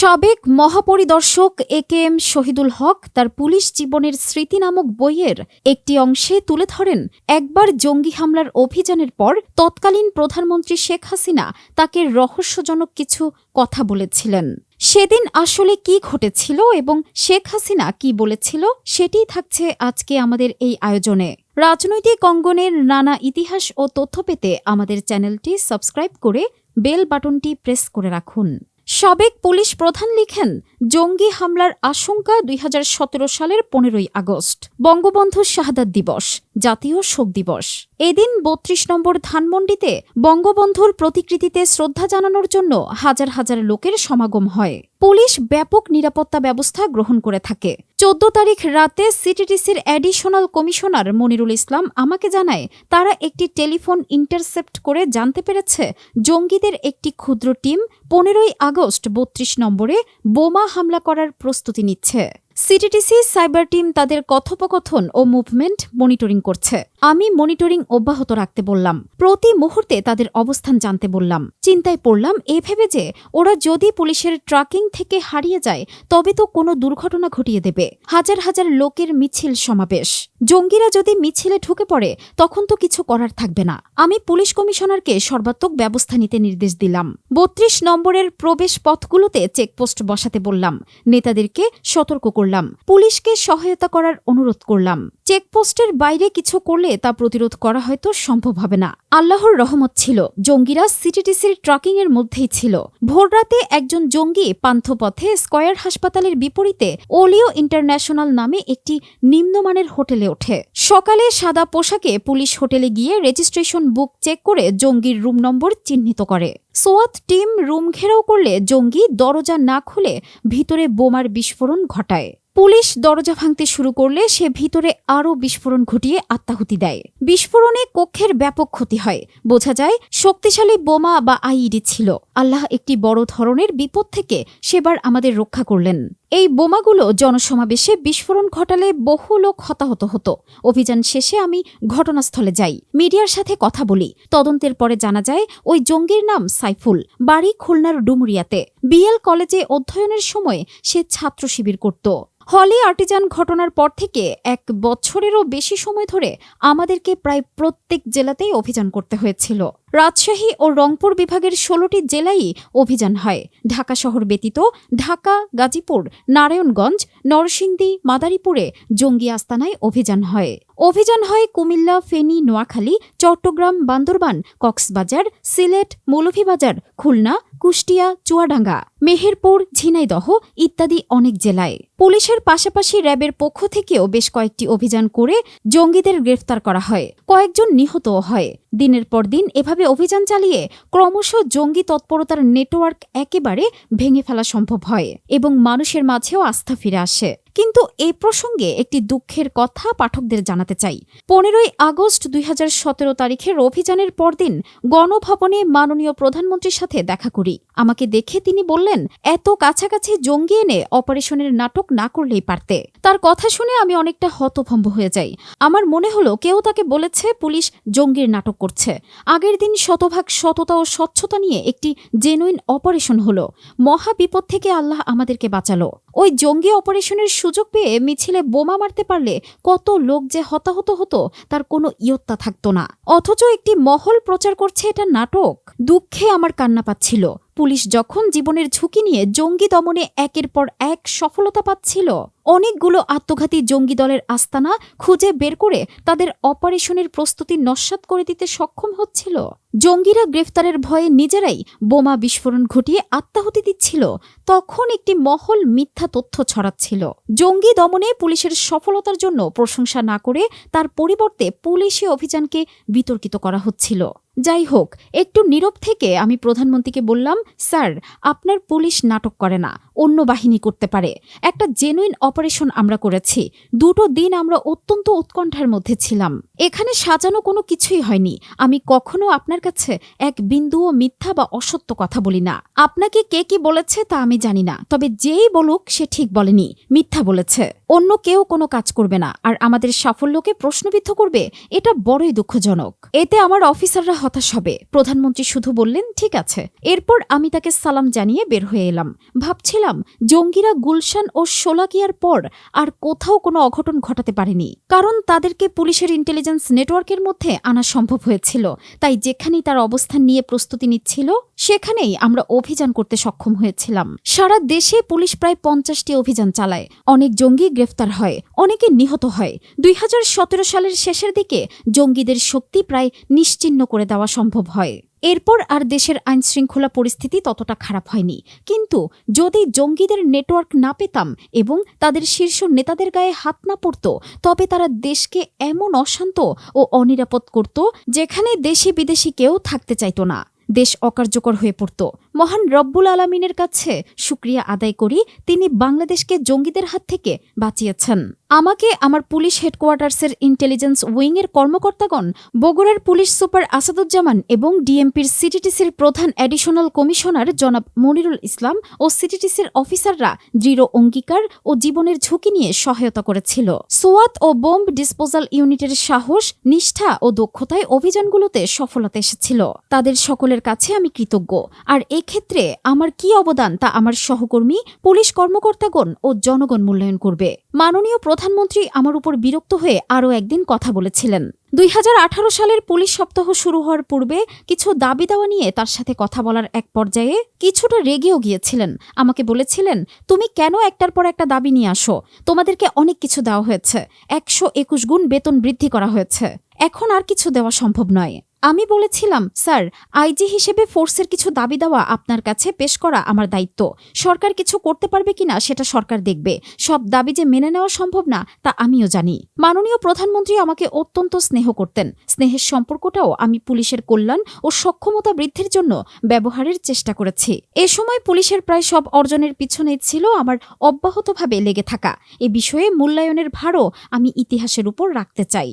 সাবেক মহাপরিদর্শক এ K M Shahidul হক তার police জীবনের স্মৃতি নামক বইয়ের একটি অংশে তুলে ধরেন, একবার জঙ্গি হামলার অভিযানের পর তৎকালীন প্রধানমন্ত্রী শেখ হাসিনা তাকে রহস্যজনক কিছু কথা বলেছিলেন। সেদিন আসলে কি ঘটেছিল এবং শেখ হাসিনা কি বলেছিল সেটিই থাকছে আজকে আমাদের এই আয়োজনে। রাজনৈতিক অঙ্গনের নানা ইতিহাস ও তথ্য পেতে আমাদের চ্যানেলটি সাবস্ক্রাইব করে বেল বাটনটি প্রেস করে রাখুন। সাবেক পুলিশ প্রধান লিখেন, জঙ্গি হামলার আশঙ্কা দুই হাজার সতেরো সালের পনেরোই আগস্ট। বঙ্গবন্ধু শাহাদাত দিবস, জাতীয় শোক দিবস। এদিন বত্রিশ নম্বর ধানমন্ডিতে বঙ্গবন্ধুর প্রতিকৃতিতে শ্রদ্ধা জানানোর জন্য হাজার হাজার লোকের সমাগম হয়। পুলিশ ব্যাপক নিরাপত্তা ব্যবস্থা গ্রহণ করে থাকে। চোদ্দ তারিখ রাতে সিটিটিসির অ্যাডিশনাল কমিশনার মনিরুল ইসলাম আমাকে জানায়, তারা একটি টেলিফোন ইন্টারসেপ্ট করে জানতে পেরেছে জঙ্গিদের একটি ক্ষুদ্র টিম পনেরোই আগস্ট বত্রিশ নম্বরে বোমা হামলা করার প্রস্তুতি নিচ্ছে। সিটিটিসি, সাইবার টিম তাদের কথোপকথন ও মুভমেন্ট মনিটরিং করছে। আমি মনিটরিং অব্যাহত রাখতে বললাম। প্রতি মুহূর্তে তাদের অবস্থান জানতে বললাম। চিন্তায় পড়লাম, এ ভেবে যে ওরা যদি পুলিশের ট্রাকিং থেকে হারিয়ে যায়, তবে তো কোনো দুর্ঘটনা ঘটিয়ে দেবে। হাজার হাজার লোকের মিছিল সমাবেশ। জঙ্গিরা যদি মিছিলে ঢুকে পড়ে, তখন তো কিছু করার থাকবে না। আমি পুলিশ কমিশনারকে সর্বাত্মক ব্যবস্থা নিতে নির্দেশ দিলাম। বত্রিশ নম্বরের প্রবেশ পথগুলোতে চেকপোস্ট বসাতে বললাম। নেতাদেরকে সতর্ক করলাম। পুলিশকে সহায়তা করার অনুরোধ করলাম। চেকপোস্টের বাইরে কিছু করলে তা প্রতিরোধ করা হয়তো সম্ভব হবে না। আল্লাহর রহমত ছিল। জঙ্গিরা সিটিটিসির ট্রাকিং এর মধ্যেই ছিল। ভোররাতে একজন জঙ্গি পান্থপথে স্কয়ার হাসপাতালের বিপরীতে ওলিও ইন্টারন্যাশনাল নামে একটি নিম্নমানের হোটেলে ওঠে। সকালে সাদা পোশাকে পুলিশ হোটেলে গিয়ে রেজিস্ট্রেশন বুক চেক করে জঙ্গির রুম নম্বর চিহ্নিত করে। সোয়াত টিম রুম ঘেরাও করলে জঙ্গি দরজা না খুলে ভিতরে বোমার বিস্ফোরণ ঘটায়। পুলিশ দরজা ভাঙতে শুরু করলে সে ভিতরে আরও বিস্ফোরণ ঘটিয়ে আত্মাহুতি দেয়। বিস্ফোরণে কক্ষের ব্যাপক ক্ষতি হয়। বোঝা যায়, শক্তিশালী বোমা বা আইইডি ছিল। আল্লাহ একটি বড় ধরনের বিপদ থেকে সেবার আমাদের রক্ষা করলেন। এই বোমাগুলো জনসমাবেশে বিস্ফোরণ ঘটালে বহু লোক হতাহত হতো। অভিযান শেষে আমি ঘটনাস্থলে যাই। মিডিয়ার সাথে কথা বলি। তদন্তের পরে জানা যায়, ওই জঙ্গির নাম সাইফুল। বাড়ি খুলনার ডুমুরিয়াতে। বিএল কলেজে অধ্যয়নের সময় সে ছাত্র শিবির করত। হলি আর্টিজান ঘটনার পর থেকে এক বছরেরও বেশি সময় ধরে আমাদেরকে প্রায় প্রত্যেক জেলাতেই অভিযান করতে হয়েছিল। রাজশাহী ও রংপুর বিভাগের ষোলোটি জেলায় অভিযান হয়। ঢাকা শহর ব্যতীত ঢাকা গাজীপুর নারায়ণগঞ্জ নরসিংদী, মাদারীপুরে জঙ্গি আস্তানায় অভিযান হয়। অভিযান হয় কুমিল্লা, ফেনী, নোয়াখালী, চট্টগ্রাম, বান্দরবান, কক্সবাজার, সিলেট, মৌলভীবাজার, খুলনা, কুষ্টিয়া, চুয়াডাঙ্গা, মেহেরপুর, ঝিনাইদহ ইত্যাদি অনেক জেলায়। পুলিশের পাশাপাশি র্যাবের পক্ষ থেকেও বেশ কয়েকটি অভিযান করে জঙ্গিদের গ্রেফতার করা হয়। কয়েকজন নিহতও হয়। দিনের পর দিন এভাবে অভিযান চালিয়ে ক্রমশ জঙ্গি তৎপরতার নেটওয়ার্ক একেবারে ভেঙে ফেলা সম্ভব হয় এবং মানুষের মাঝেও আস্থা ফিরে আসে। shit. কিন্তু এই প্রসঙ্গে একটি দুঃখের কথা পাঠকদের জানাতে চাই। পনেরোই আগস্ট দুই তারিখের অভিযানের পরদিন গণভবনে মাননীয় প্রধানমন্ত্রীর সাথে দেখা করি। আমাকে দেখে তিনি বললেন, এত কাছাকাছি জঙ্গি এনে অপারেশনের নাটক না করলেই পারতে। তার কথা শুনে আমি অনেকটা হতভম্ব হয়ে যাই। আমার মনে হলো কেউ তাকে বলেছে পুলিশ জঙ্গির নাটক করছে। আগের দিন শতভাগ সততা ও স্বচ্ছতা নিয়ে একটি জেনুইন অপারেশন হলো। মহা বিপদ থেকে আল্লাহ আমাদেরকে বাঁচালো। ওই জঙ্গি অপারেশনের সুযোগ পেয়ে মিছিলে বোমা মারতে পারলে কত লোক যে হতাহত হতো, তার কোনো ইয়ত্তা থাকতো না। অথচ একটি মহল প্রচার করছে এটা নাটক। দুঃখে আমার কান্না পাচ্ছিল। পুলিশ যখন জীবনের ঝুঁকি নিয়ে জঙ্গি দমনে একের পর এক সফলতা পাচ্ছিল। অনেকগুলো আত্মঘাতী জঙ্গি দলের আস্তানা খুঁজে বের করে তাদের অপারেশনের প্রস্তুতি নস্বাত করে দিতে সক্ষম হচ্ছিল। জঙ্গিরা গ্রেফতারের ভয়ে নিজেরাই বোমা বিস্ফোরণ ঘটিয়ে আত্মাহুতি দিচ্ছিল। তখন একটি মহল মিথ্যা তথ্য ছড়াচ্ছিল। জঙ্গি দমনে পুলিশের সফলতার জন্য প্রশংসা না করে তার পরিবর্তে পুলিশি অভিযানকে বিতর্কিত করা হচ্ছিল। যাই হোক, একটু নীরব থেকে আমি প্রধানমন্ত্রীকে বললাম, স্যার, আপনার পুলিশ নাটক করে না, অন্য বাহিনী করতে পারে। একটা জেনুইন আমরা করেছি। দুটো দিন আমরা অত্যন্ত উৎকণ্ঠার মধ্যে ছিলাম। এখানে সাজানো কোনো কিছুই হয়নি। আমি কখনো আপনার কাছে এক বিন্দুও মিথ্যা বা অসত্য কথা বলি না। আপনাকে কে কি বলেছে তা আমি জানি না, তবে যেই বলুক সে ঠিক বলেনি, মিথ্যা বলেছে। অন্য কেউ কোনো কাজ করবে না, আর আমাদের সাফল্যকে প্রশ্নবিদ্ধ করবে, এটা বড়ই দুঃখজনক। এতে আমার অফিসাররা হতাশ হবে। প্রধানমন্ত্রী শুধু বললেন, ঠিক আছে। এরপর আমি তাকে সালাম জানিয়ে বের হয়ে এলাম। ভাবছিলাম, জঙ্গিরা গুলশান ও শোলাকিয়ার পর আর কোথাও কোনো অঘটন ঘটাতে পারেনি, কারণ তাদেরকে পুলিশের ইন্টেলিজেন্স নেটওয়ার্কের মধ্যে আনা সম্ভব হয়েছিল, তাই যেখানেই তার অবস্থান নিয়ে প্রস্তুতি নিচ্ছিল, সেখানেই আমরা অভিযান করতে সক্ষম হয়েছিলাম। সারা দেশে পুলিশ প্রায় পঞ্চাশটি অভিযান চালায়। অনেক জঙ্গি গ্রেফতার হয়, অনেকে নিহত হয়। দুই হাজার সতেরো সালের শেষের দিকে জঙ্গিদের শক্তি প্রায় নিশ্চিহ্ন করে দেওয়া সম্ভব হয়। এরপর আর দেশের আইন শৃঙ্খলা পরিস্থিতি ততটা খারাপ হয়নি। কিন্তু যদি জঙ্গিদের নেটওয়ার্ক না পেতাম এবং তাদের শীর্ষ নেতাদের গায়ে হাত না পড়ত, তবে তারা দেশকে এমন অশান্ত ও অনিরাপদ করত যেখানে দেশি বিদেশি কেউ থাকতে চাইত না। দেশ অকার্যকর হয়ে পড়ত। মহান রব্বুল আলমিনের কাছে সুক্রিয়া আদায় করি। তিনি বাংলাদেশকে জঙ্গিদের হাত থেকে বাঁচিয়েছেন। আমাকে আমার পুলিশ হেডকোয়ার্টার্সের ইন্টেলিজেন্স উইংয়ের কর্মকর্তাগণ, বগুড়ার পুলিশ সুপার আসাদুজ্জামান এবং ডিএমপির সিটিটিসির প্রধান অ্যাডিশনাল কমিশনার জনাব মনিরুল ইসলাম ও সিটিটিসির অফিসাররা দৃঢ় অঙ্গীকার ও জীবনের ঝুঁকি নিয়ে সহায়তা করেছিল। সোয়াত ও বোম্ব ডিসপোজাল ইউনিটের সাহস, নিষ্ঠা ও দক্ষতায় অভিযানগুলোতে সফলতা এসেছিল। তাদের সকলের কাছে আমি কৃতজ্ঞ। আর এক্ষেত্রে আমার কি অবদান তা আমার সহকর্মী, পুলিশ কর্মকর্তাগণ ও জনগণ মূল্যায়ন করবে। মাননীয় প্রধানমন্ত্রী আমার উপর বিরক্ত হয়ে আরও একদিন কথা বলেছিলেন। দুই হাজার আঠারো সালের পুলিশ সপ্তাহ শুরু হওয়ার পূর্বে কিছু দাবি দাওয়া নিয়ে তার সাথে কথা বলার এক পর্যায়ে কিছুটা রেগেও গিয়েছিলেন। আমাকে বলেছিলেন, তুমি কেন একটার পর একটা দাবি নিয়ে আসো? তোমাদেরকে অনেক কিছু দেওয়া হয়েছে। একশো একুশ গুণ বেতন বৃদ্ধি করা হয়েছে। এখন আর কিছু দেওয়া সম্ভব নয়। আমি বলেছিলাম, স্যার, আইজি হিসেবে ফোর্সের কিছু দাবি দেওয়া আপনার কাছে পেশ করা আমার দায়িত্ব। সরকার কিছু করতে পারবে কিনা সেটা সরকার দেখবে। সব দাবি যে মেনে নেওয়া সম্ভব না, তা আমিও জানি। মাননীয় প্রধানমন্ত্রী আমাকে অত্যন্ত স্নেহ করতেন। স্নেহের সম্পর্কটাও আমি পুলিশের কল্যাণ ও সক্ষমতা বৃদ্ধির জন্য ব্যবহারের চেষ্টা করেছি। এ সময় পুলিশের প্রায় সব অর্জনের পিছনে ছিল আমার অব্যাহতভাবে লেগে থাকা। এ বিষয়ে মূল্যায়নের ভারও আমি ইতিহাসের উপর রাখতে চাই।